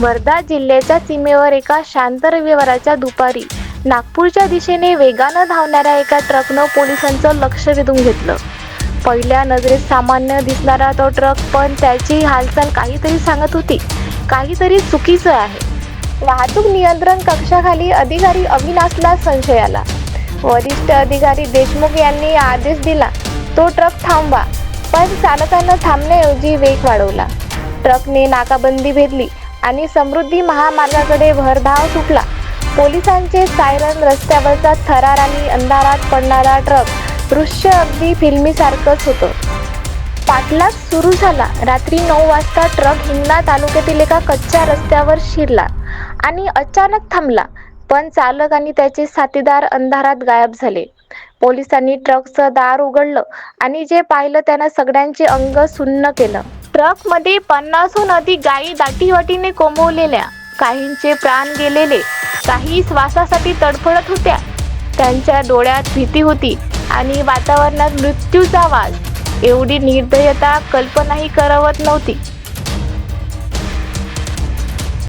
वर्धा जिल्ह्याच्या सीमेवर एका शांत रविवाराच्या दुपारी नागपूरच्या दिशेने वेगानं धावणाऱ्या एका ट्रकनं पोलिसांचं लक्ष वेधून घेतलं. पहिल्या नजरेत सामान्य दिसणारा तो ट्रक पण त्याची हालचाल काहीतरी सांगत होती. काहीतरी चुकीचं आहे. वाहतूक नियंत्रण कक्षाखाली अधिकारी अविनाशला संशय आला. वरिष्ठ अधिकारी देशमुख यांनी आदेश दिला तो ट्रक थांबवा पण चालकानं थांबण्याऐवजी वेग वाढवला. ट्रकने नाकाबंदी भेदली. आणि समृद्धी महामार्गाकडे भरधाव सुटला. पोलिसांचे सायरन रस्त्यावरचा थरार आणि अंधारात पडणारा ट्रक दृश्य अगदी फिल्मीसारखंच होतं. पाठलाग सुरू झाला. रात्री नऊ वाजता ट्रक हिंगणा तालुक्यातील एका कच्च्या रस्त्यावर शिरला आणि अचानक थांबला पण चालक आणि त्याचे साथीदार अंधारात गायब झाले. पोलिसांनी ट्रकचं दार उघडलं आणि जे पाहिलं त्यानं सगळ्यांचे अंग सुन्न केलं. ट्रकमध्ये पन्नासहून अधिक गायी दाटीवाटीने कोंबवलेल्या. काहींचे प्राण गेलेले काही श्वासासाठी तडफडत होत्या. त्यांच्या डोळ्यात भीती होती आणि वातावरणात मृत्यूचा वास एवढी निर्दयता कल्पनाही करवत नव्हती.